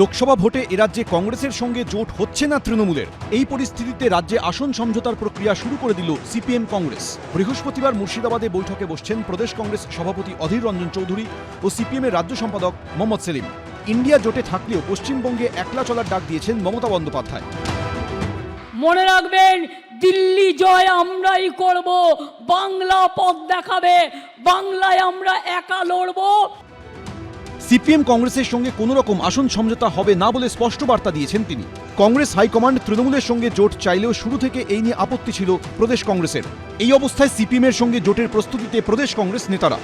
লোকসভা ভোটে এরাজ্যে কংগ্রেসের সঙ্গে জোট হচ্ছে না তৃণমূলের। এই পরিস্থিতিতে রাজ্যে আসন সমঝোতার প্রক্রিয়া শুরু করে দিল সিপিএম কংগ্রেস। বৃহস্পতিবার মুর্শিদাবাদে বৈঠকে বসছেন প্রদেশ কংগ্রেস সভাপতি অধীর রঞ্জন চৌধুরী ও সিপিএমের রাজ্য সম্পাদক মোহাম্মদ সেলিম। ইন্ডিয়া জোটে থাকলেও পশ্চিমবঙ্গে একলা চলার ডাক দিয়েছেন মমতা বন্দ্যোপাধ্যায়। মনে রাখবেন, দিল্লি জয় আমরাই করব, বাংলা পথ দেখাবে, বাংলায় আমরা একা লড়বো। সিপিএম কংগ্রেসের সঙ্গে কোনো রকম আসন সমঝোতা হবে না বলে স্পষ্ট বার্তা দিয়েছেন তিনি। কংগ্রেস হাইকমান্ড তৃণমূলের সঙ্গে জোট চাইলেও শুরু থেকে এই নিয়ে আপত্তি ছিল প্রদেশ কংগ্রেসের। এই অবস্থায় সিপিএমের সঙ্গে জোটের প্রস্তুতিতে প্রদেশ কংগ্রেস নেতারা।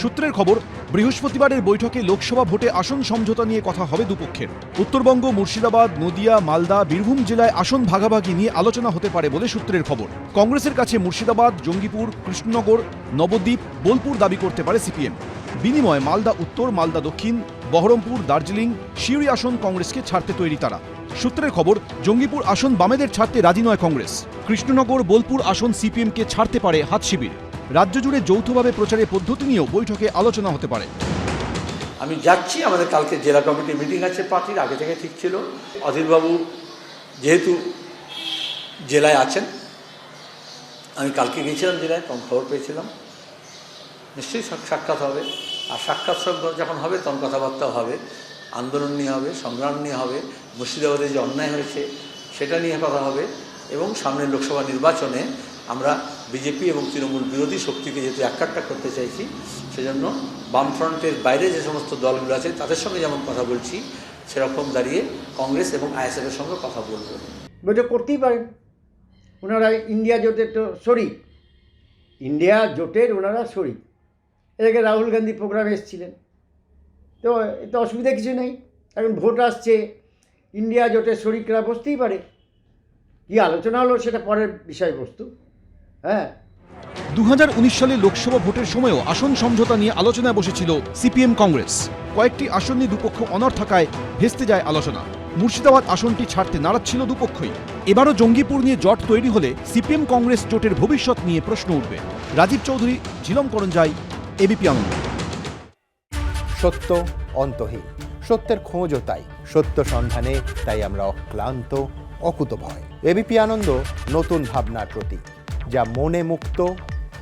সূত্রের খবর, বৃহস্পতিবারের বৈঠকে লোকসভা ভোটে আসন সমঝোতা নিয়ে কথা হবে দুপক্ষের। উত্তরবঙ্গ, মুর্শিদাবাদ, নদিয়া, মালদা, বীরভূম জেলায় আসন ভাগাভাগি নিয়ে আলোচনা হতে পারে বলে সূত্রের খবর। কংগ্রেসের কাছে মুর্শিদাবাদ, জঙ্গিপুর, কৃষ্ণনগর, নবদ্বীপ, বোলপুর দাবি করতে পারে সিপিএম। বিনিময়ে মালদা উত্তর, মালদা দক্ষিণ, বহরমপুর, দার্জিলিং শিউরি আসন কংগ্রেসকে ছাড়তে তৈরি তারা। সূত্রের খবর, জঙ্গিপুর আসন বামেদের ছাড়তে রাজি নয় কংগ্রেস। কৃষ্ণনগর, বোলপুর আসন সিপিএমকে ছাড়তে পারে হাত শিবির। রাজ্য জুড়ে যৌথভাবে প্রচারের পদ্ধতি নিয়েও বৈঠকে আলোচনা হতে পারে। আমি যাচ্ছি, আমাদের কালকে জেলা কমিটির মিটিং আছে পার্টির, আগে থেকে ঠিক ছিল। অধীরবাবু যেহেতু জেলায় আছেন, আমি কালকে গিয়েছিলাম জেলায় তখন খবর পেয়েছিলাম। নিশ্চয়ই সাক- সাক্ষাৎ হবে। আর সাক্ষাৎ যখন হবে, তখন কথাবার্তা হবে। আন্দোলন নিয়ে হবে, সংগ্রাম নিয়ে হবে, মুর্শিদাবাদে যে অন্যায় হয়েছে, সেটা নিয়ে কথা হবে এবং সামনের লোকসভা নির্বাচনে আমরা বিজেপি এবং তৃণমূল বিরোধী শক্তিকে যেহেতু একাট্টা করতে চাইছি, সেজন্য বামফ্রন্টের বাইরে যে সমস্ত দলগুলো আছে, তাদের সঙ্গে যেমন কথা বলছি, সেরকম দাঁড়িয়ে কংগ্রেস এবং আইএসএফের সঙ্গে কথা বলব। বৈঠক করতেই পারেন। ওনারা ইন্ডিয়া জোটের তো শরিক ইন্ডিয়া জোটের ওনারা শরিক এদিকে রাহুল গান্ধী প্রোগ্রামে এসেছিলেন। তো এতে অসুবিধা কিছু নেই। এখন ভোট আসছে ইন্ডিয়া জোটের শরিকরা বসতেই পারে। কী আলোচনা হলো সেটা পরের বিষয়বস্তু। হ্যাঁ। দু হাজার উনিশ সালে লোকসভা ভোটের সময়ও আসন সমঝোতা নিয়ে আলোচনায় বসেছিল সিপিএম কংগ্রেস। কয়েকটি আসন নিয়ে দুপক্ষ অনর থাকায় ভেস্তে যায় আলোচনা। মুর্শিদাবাদ আসনটি ছাড়তে নাড়াচ্ছিল দুপক্ষই। এবারও জঙ্গিপুর নিয়ে জট তৈরি হলে সিপিএম কংগ্রেস জোটের ভবিষ্যৎ নিয়ে প্রশ্ন উঠবে। রাজীব চৌধুরী, ঝিলম করঞ্জাই এবিপি আনন্দ সত্য, অন্তহীন। সত্যের খোঁজও তাই। সত্য সন্ধানে তাই আমরা অক্লান্ত, অকুতভয়। এবিপি আনন্দ নতুন ভাবনার প্রতীক, যা মনে মুক্ত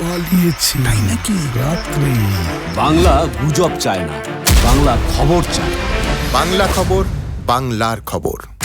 পালিয়েছে। তাই নাকি? রাত্রে। বাংলা গুজব চায় না বাংলা খবর চায়। বাংলা খবর বাংলার খবর।